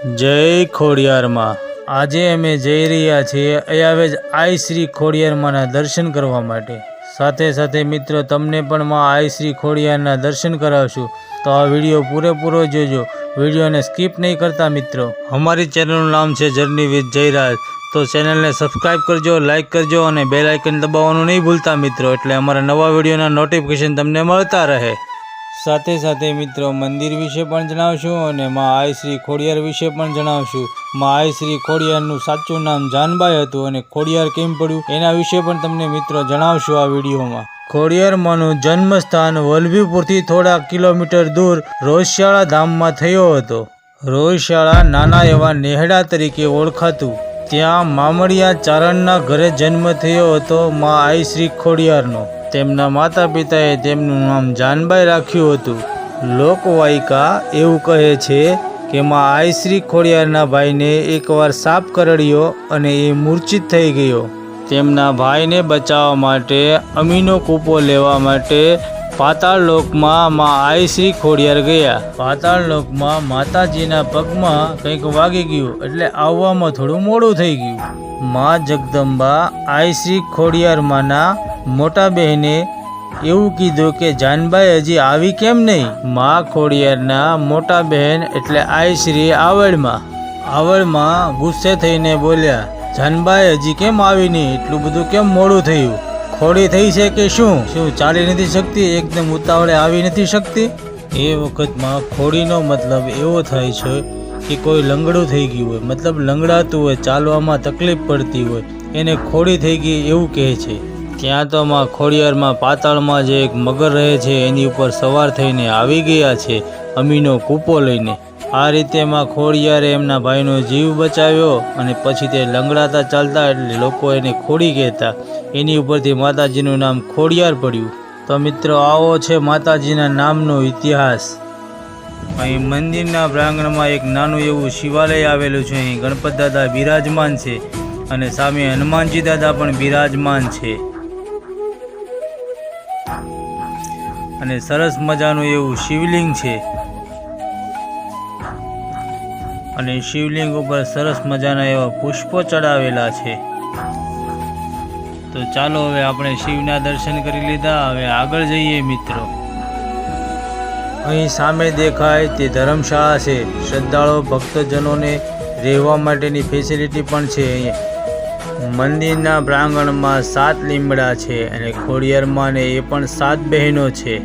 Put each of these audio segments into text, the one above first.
જય ખોડિયારમાં. આજે અમે જઈ રહ્યા છીએ અયાવેજ આઈ શ્રી ખોડિયારમાંના દર્શન કરવા માટે. સાથે સાથે મિત્રો, તમને પણ માં આઈ શ્રી ખોડિયારના દર્શન કરાવશું. તો આ વીડિયો પૂરેપૂરો જોજો. વિડીયોને સ્કીપ નહીં કરતા મિત્રો. અમારી ચેનલનું નામ છે જર્ની વિથ જયરાજ. તો ચેનલને સબસ્ક્રાઈબ કરજો, લાઇક કરજો અને બેલ આઇકન દબાવવાનું નહીં ભૂલતા મિત્રો. એટલે અમારા નવા વિડીયોના નોટિફિકેશન તમને મળતા રહે. સાથે સાથે મિત્રો, મંદિર વિશે પણ જણાવશું અને મા આઈ શ્રી ખોડિયાર વિશે પણ જણાવશું. મા આઈ શ્રી ખોડિયારનું સાચું નામ જાનબાઈ હતું અને ખોડિયાર કેમ પડ્યું? એના વિશે પણ તમને મિત્રો જણાવશું આ વિડીયોમાં. ખોડિયારમાંનું જન્મસ્થાન વલભીપુરથી થોડા કિલોમીટર દૂર રોજશાળા ધામમાં થયો હતો. રોજશાળા નાના એવા નેહડા તરીકે ઓળખાતું. ત્યાં મામડિયા ચારણના ઘરે જન્મ થયો હતો મા આઈ શ્રી ખોડિયારનો. તેમના માતા પિતાએ તેમનું નામ જાનબાઈ રાખ્યું હતું. લોકવાયિકા એવું કહે છે કે માં આયશ્રી ખોડિયારના ભાઈને એકવાર સાપ કરડ્યો અને એ મૂર્છિત થઈ ગયો. તેમના ભાઈને બચાવવા માટે, અમીનો કૂપો લેવા માટે પાતાળ લોકમાં માં આઈશ્રી ખોડિયાર ગયા. પાતાળ લોકમાં માતાજીના પગમાં કંઈક વાગી ગયું એટલે આવવામાં થોડું મોડું થઈ ગયું. માં જગદંબા આઈશ્રી ખોડિયારમાંના મોટા બહેને એવું કીધું કે જાનબાઈ હજી આવી કેમ નહીં? મા ખોડિયારના મોટા બહેન એટલે આઈશ્રી આવડમાં આવડમાં ગુસ્સે થઈને બોલ્યા જાનબાઈ હજી કેમ આવી નહીં? એટલું બધું કેમ મોડું થયું? ખોડી થઈ છે કે શું? શું ચાલી નથી શકતી? એકદમ ઉતાવળે આવી નથી શકતી? એ વખતમાં ખોડીનો મતલબ એવો થાય છે કે કોઈ લંગડું થઈ ગયું હોય. મતલબ લંગડાતું હોય, ચાલવામાં તકલીફ પડતી હોય. એને ખોડી થઈ ગઈ એવું કહે છે. ત્યાં તો માં ખોડિયારમાં પાતાળમાં જે એક મગર રહે છે, એની ઉપર સવાર થઈને આવી ગયા છે અમીનો કૂપો લઈને. આ રીતે માં ખોડિયારે એમના ભાઈનો જીવ બચાવ્યો અને પછી તે લંગડાતા ચાલતા એટલે લોકો એને ખોડી કહેતા. એની ઉપરથી માતાજીનું નામ ખોડિયાર પડ્યું. તો મિત્રો, આવો છે માતાજીના નામનો ઇતિહાસ. અહીં મંદિરના પ્રાંગણમાં એક નાનું એવું શિવાલય આવેલું છે, અહીં ગણપત દાદા બિરાજમાન છે અને સામે હનુમાનજી દાદા પણ બિરાજમાન છે. અને સરસ મજાનું એવું શિવલિંગ છે. અને શિવલિંગ ઉપર સરસ મજાના એવા પુષ્પો ચડાવેલા છે. તો ચાલો હવે આપણે શિવના દર્શન કરી લીધા. હવે આગળ જઈએ મિત્રો. અહીં સામે દેખાય તે ધર્મશાળા છે. શ્રદ્ધાળુ ભક્તજનોને રહેવા માટેની ફેસિલિટી પણ છે અહીંયા. મંદિરના પ્રાંગણમાં સાત લીમડા છે અને ખોડિયારમાં ને એ પણ સાત બહેનો છે.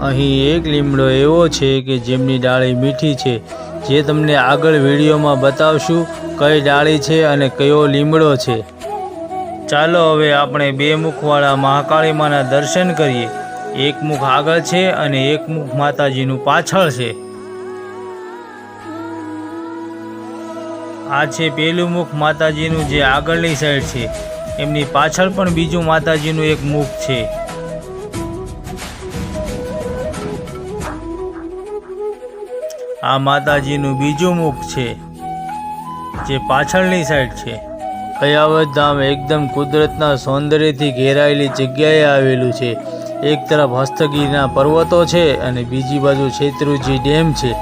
અહીં એક લીમડો એવો છે કે જેમની ડાળી મીઠી છે. જે તમને આગળ વિડીયોમાં બતાવશું કઈ ડાળી છે અને કયો લીમડો છે. ચાલો હવે આપણે બે મુખવાળા મહાકાળી માના દર્શન કરીએ. એક મુખ આગળ છે અને એક મુખ માતાજીનું પાછળ છે. આ છે પેલું મુખ માતાજીનું જે આગળની સાઈડ છે. એમની પાછળ પણ બીજું માતાજીનું એક મુખ છે. આ માતાજીનું બીજું મુખ છે, જે પાછળની સાઈડ છે. કયાવત ધામ એકદમ કુદરતના સૌંદર્યથી ઘેરાયેલી જગ્યાએ આવેલું છે. એક તરફ હસ્તગીરના પર્વતો છે અને બીજી બાજુ છેત્રુજી ડેમ છે.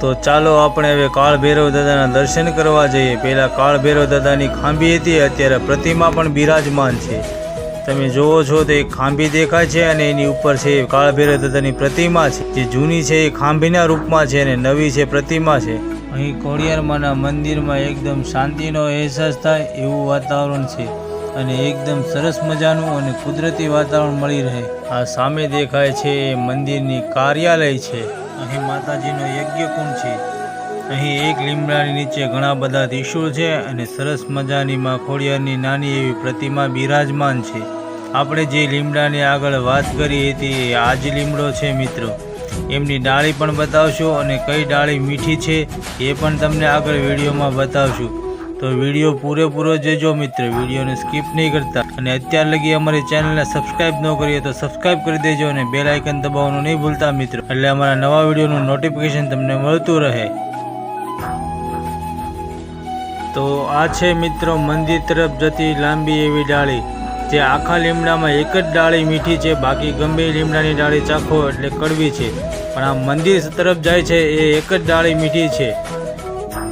તો ચાલો આપણે હવે કાળ ભૈરવ દાદાના દર્શન કરવા જઈએ. પહેલાં કાળ ભૈરવ દાદાની ખાંભી હતી, અત્યારે પ્રતિમા પણ બિરાજમાન છે. તમે જોવો છો તો એક ખાંભી દેખાય છે અને એની ઉપર છે કાળ ભૈરવ દાદાની પ્રતિમા છે. જે જૂની છે એ ખાંભીના રૂપમાં છે અને નવી છે પ્રતિમા છે. અહીં ખોડિયારમાંના મંદિરમાં એકદમ શાંતિનો અહેસાસ થાય એવું વાતાવરણ છે અને એકદમ સરસ મજાનું અને કુદરતી વાતાવરણ મળી રહે. આ સામે દેખાય છે એ મંદિરની કાર્યાલય છે. અહીં માતાજીનો યજ્ઞકુંડ છે. અહીં એક લીમડાની નીચે ઘણા બધા ત્રિશુળ છે અને સરસ મજાની માખોડિયાની નાની એવી પ્રતિમા બિરાજમાન છે. આપણે જે લીમડાની આગળ વાત કરી હતી આ જ લીમડો છે મિત્રો. એમની ડાળી પણ બતાવશું અને કઈ ડાળી મીઠી છે એ પણ તમને આગળ વિડીયોમાં બતાવશું. તો વીડિયો પૂરેપૂરો જોજો મિત્ર. વિડીયોને સ્કીપ નહીં કરતા. અને અત્યાર લગી અમારી ચેનલને સબસ્ક્રાઇબ ન કરીએ તો સબસ્ક્રાઇબ કરી દેજો અને બેલ આઇકન દબાવવાનું નહીં ભૂલતા મિત્રો. એટલે અમારા નવા વિડીયોનું નોટિફિકેશન તમને મળતું રહે. તો આ છે મિત્રો મંદિર તરફ જતી લાંબી એવી ડાળી. જે આખા લીમડામાં એક જ ડાળી મીઠી છે, બાકી ગમે લીમડાની ડાળી ચાખો એટલે કડવી છે. પણ આ મંદિર તરફ જાય છે એ એક જ ડાળી મીઠી છે.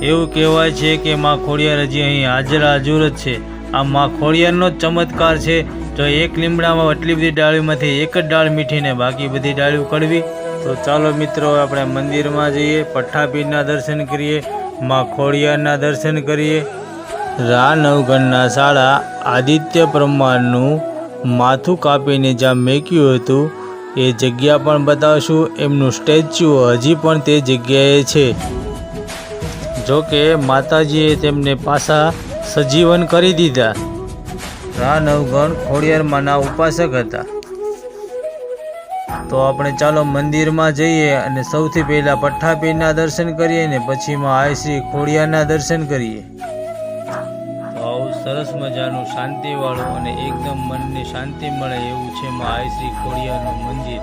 એવું કહેવાય છે કે માં ખોડિયાર હજી અહીં હાજર હાજુર જ છે. આ માં ખોડિયારનો જ ચમત્કાર છે. જો એક લીમડામાં આટલી બધી ડાળીમાંથી એક જ ડાળ મીઠી ને બાકી બધી ડાળીઓ કડવી. તો ચાલો મિત્રો આપણે મંદિરમાં જઈએ પઠ્ઠાપીરના દર્શન કરીએ, માં ખોડિયારના દર્શન કરીએ. રા નવગણના શાળા આદિત્ય બ્રહ્માંડનું માથું કાપીને જ્યાં મેક્યું હતું, એ જગ્યા પણ બતાવશું. એમનું સ્ટેચ્યુ હજી પણ તે જગ્યાએ છે. જો કે માતાજીએ તેમને પાછા સજીવન કરી દીધા. રા નવગણ ખોડિયારમાંના ઉપાસક હતા. તો આપણે ચાલો મંદિરમાં જઈએ અને સૌથી પહેલાં પઠ્ઠાપીરના દર્શન કરીએ ને પછીમાં આય શ્રી ખોડિયારના દર્શન કરીએ. આવું સરસ મજાનું શાંતિવાળું અને એકદમ મનને શાંતિ મળે એવું છે માં આય શ્રી ખોડિયારનું મંદિર.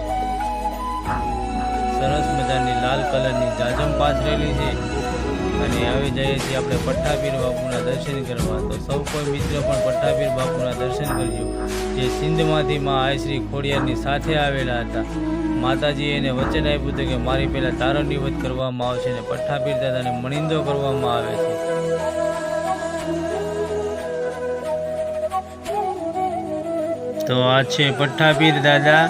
સરસ મજાની લાલ કલરની જાજમ પાથરેલી છે. અને આવી જઈએ છીએ આપણે પઠ્ઠાપીર બાપુના દર્શન કરવા. તો સૌ કોઈ મિત્ર પણ પઠ્ઠાપીર બાપુના દર્શન કરજો. જે સિંધમાંથી માં આયશ્રી ખોડિયારની સાથે આવેલા હતા. માતાજીએ એને વચન આપ્યું હતું કે મારી પહેલાં તારો નિવત કરવામાં આવશે અને પઠ્ઠાપીર દાદાને મણિંદો કરવામાં આવે છે. તો આ છે પઠ્ઠાપીર દાદા.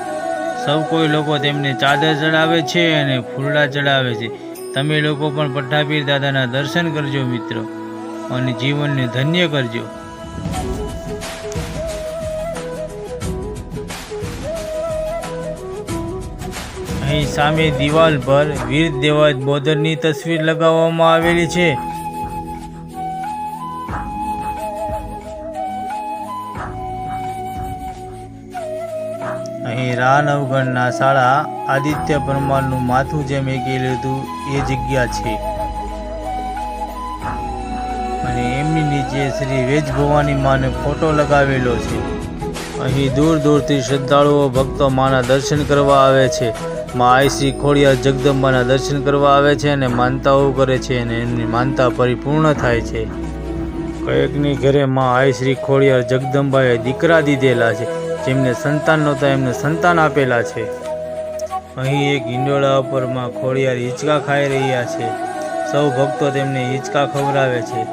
સૌ કોઈ લોકો તેમને ચાદર ચડાવે છે અને ફૂલડા ચડાવે છે. તમે લોકો પણ પઠ્ઠાપીર દાદાના દર્શન કરજો મિત્રો, અને જીવનને ધન્ય કરજો. અહીં સામે દિવાલ પર વીર દેવાજ બોદરની તસવીર લગાવવામાં આવેલી છે. અહીં રાન નવગણના શાળા આદિત્ય પરમારનું માથું જે મેકી હતું એ જગ્યા છે. અને એમની નીચે શ્રી વેજ ભવાની માને ફોટો લગાવેલો છે. અહીં દૂર દૂરથી શ્રદ્ધાળુઓ ભક્તો માના દર્શન કરવા આવે છે. માં આઈ શ્રી ખોડિયાર જગદંબાના દર્શન કરવા આવે છે અને માનતાઓ કરે છે અને એમની માનતા પરિપૂર્ણ થાય છે. કયેકની ઘરે માં આઈ શ્રી ખોડિયાર જગદંબાએ દીકરા દીધેલા છે, જેમને સંતાન નહોતા એમને સંતાન આપેલા છે. અહીં એક હિંડોળા ઉપરમાં ખોડિયાર હિંચકા ખાઈ રહ્યા છે. સૌ ભક્તો તેમને હિંચકા ખવડાવે છે.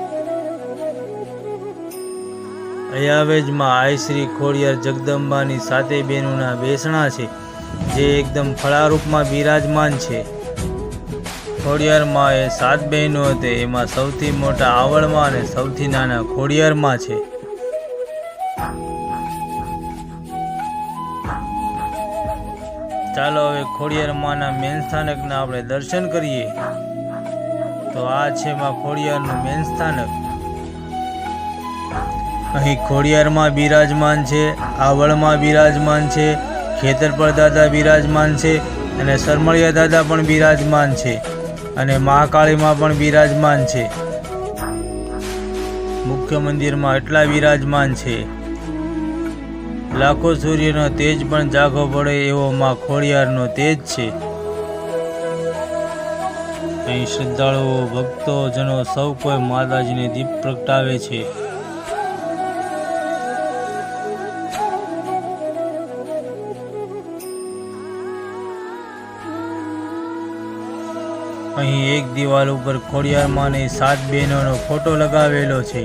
અયાવેજમાં આયશ્રી ખોડિયાર જગદંબાની સાતે બહેનોના બેસણા છે, જે એકદમ ફળારૂપમાં બિરાજમાન છે. ખોડિયારમાં એ સાત બહેનો હતી, એમાં સૌથી મોટા આવળમાં અને સૌથી નાના ખોડિયારમાં છે. ચાલો હવે ખોડિયાર માના મેન સ્થાનકના આપણે દર્શન કરીએ. તો આ છે માં ખોડિયારનું મેન સ્થાનક. અહીં ખોડિયારમાં બિરાજમાન છે, આવળમાં બિરાજમાન છે ખેતરપર દાદા બિરાજમાન છે અને સરમળિયા દાદા પણ બિરાજમાન છે અને મહાકાળીમાં પણ બિરાજમાન છે. મુખ્ય મંદિરમાં એટલા બિરાજમાન છે. લાખો સૂર્યનો તેજ પણ જાગો પડે એવો માં ખોડિયારનો તેજ છે. અહીં શ્રદ્ધાળુઓ ભક્તો જનો સૌ કોઈ માતાજીને દીપ પ્રગટાવે છે. અહીં એક દિવાલ ઉપર ખોડિયાર માની સાત બહેનોનો ફોટો લગાવેલો છે.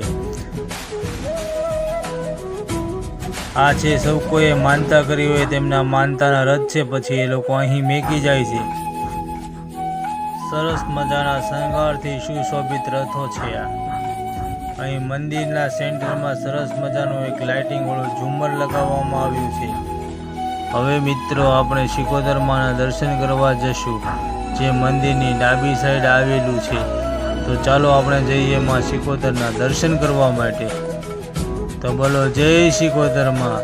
આ છે સૌ કોઈએ માનતા કરી હોય તેમના માનતાના રથ છે, પછી એ લોકો અહીં મેકી જાય છે. સરસ મજાના શણગારથી સુશોભિત રથો છે આ. અહીં મંદિરના સેન્ટરમાં સરસ મજાનું એક લાઇટિંગ વાળું ઝુમ્મર લગાવવામાં આવ્યું છે. હવે મિત્રો, આપણે શિકોતરમાના દર્શન કરવા જશું, જે મંદિરની ડાબી સાઈડ આવેલું છે. તો ચાલો આપણે જઈએ માં શિકોતરના દર્શન કરવા માટે. તો બોલો, જય શિકોતરમાં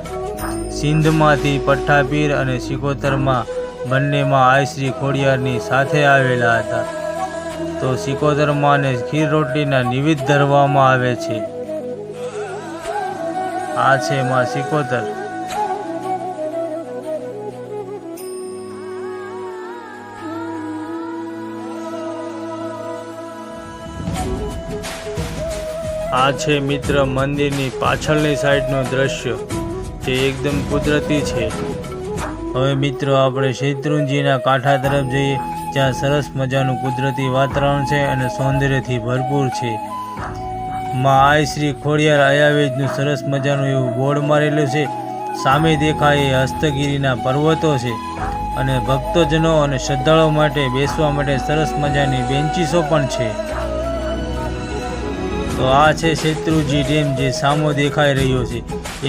સિંધમાંથી પઠ્ઠાપીર અને શિકોતરમાં બંનેમાં આયશ્રી ખોડિયારની સાથે આવેલા હતા. તો શિકોતરમાંને ખીર રોટલીના નિવેદ ધરવામાં આવે છે. આ છે માં શિકોતર આ છે મિત્ર મંદિરની પાછળની સાઈડનું દ્રશ્ય, જે એકદમ કુદરતી છે. હવે મિત્રો, આપણે શેત્રુંજીના કાંઠા તરફ જઈએ, જ્યાં સરસ મજાનું કુદરતી વાતાવરણ છે અને સૌંદર્યથી ભરપૂર છે. માં આય શ્રી ખોડિયાર આયાવેજનું સરસ મજાનું એવું બોર્ડ મારેલું છે. સામે દેખાય એ હસ્તગીરીના પર્વતો છે અને ભક્તજનો અને શ્રદ્ધાળુઓ માટે બેસવા માટે સરસ મજાની બેન્ચીસો પણ છે. તો આ છે શેત્રુજી ડેમ જે સામો દેખાઈ રહ્યો છે.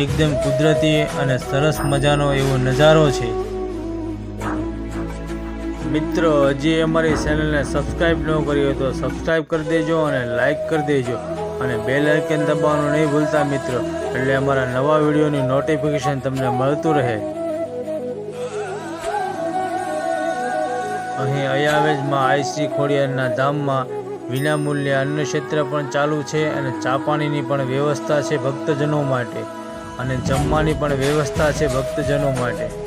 એકદમ કુદરતી અને સરસ મજાનો એવો નજારો છે. મિત્રો, હજી અમારી ચેનલને સબસ્ક્રાઈબ ન કરી હોય તો સબસ્ક્રાઈબ કરી દેજો અને લાઈક કરી દેજો. અને બેલ આઇકન દબાવવાનું નહીં ભૂલતા મિત્રો, એટલે અમારા નવા વિડીયોની નોટિફિકેશન તમને મળતું રહે. અહીં અયાવેજમાં આઈસી ખોડિયારના ધામમાં વિનામૂલ્યે અન્ન ક્ષેત્ર પણ ચાલુ છે અને ચા પાણીની પણ વ્યવસ્થા છે ભક્તજનો માટે અને જમવાની પણ વ્યવસ્થા છે ભક્તજનો માટે.